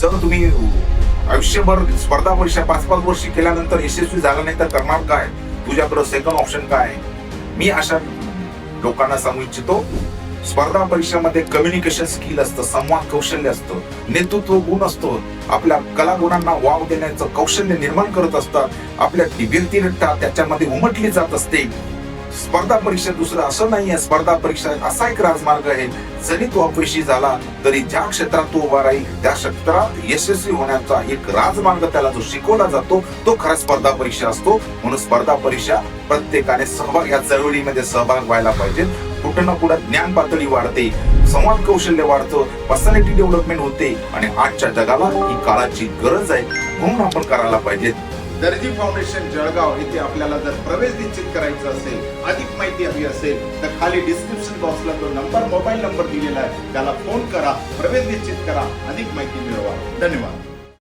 जर तुम्ही आयुष्यभर स्पर्धा परीक्षा पाच पाच वर्ष केल्यानंतर यशस्वी झाला नाही तर करणार काय? तुझ्याकडे सेकंड ऑप्शन काय? मी अशा लोकांना सांगू इच्छितो स्पर्धा परीक्षेमध्ये कम्युनिकेशन स्किल असतं संवाद कौशल्य असतं नेतृत्व गुण असतो. आपल्या कलागुणांना वाव देण्याचं कौशल्य निर्माण करत असतात. आपल्या व्यक्तिरेखा त्याच्यामध्ये उमटली जात असते. स्पर्धा परीक्षा दुसरं असं नाहीये. स्पर्धा परीक्षा असा एक राजमार्ग आहे. जरी तो अपयशी झाला तरी ज्या क्षेत्रात तो उभा राहील त्या क्षेत्रात यशस्वी होण्याचा एक राजमार्ग त्याला जो शिकवला जातो तो खरा स्पर्धा परीक्षा असतो. म्हणून स्पर्धा परीक्षा प्रत्येकाने सहभाग या चळवळीमध्ये सहभाग व्हायला पाहिजे. कुठं ना कुठं ज्ञान पातळी वाढते संवाद कौशल्य वाढतं पर्सनॅलिटी डेव्हलपमेंट होते. आणि आजच्या जगाला ही काळाची गरज आहे. म्हणून आपण करायला पाहिजे. दर्जी फाउंडेशन जळगाव येथे आपल्याला जर प्रवेश निश्चित करायचा असेल अधिक माहिती हवी असेल तर खाली डिस्क्रिप्शन बॉक्सला जो नंबर मोबाईल नंबर दिलेला आहे. त्याला फोन करा प्रवेश निश्चित करा अधिक माहिती मिळवा. धन्यवाद.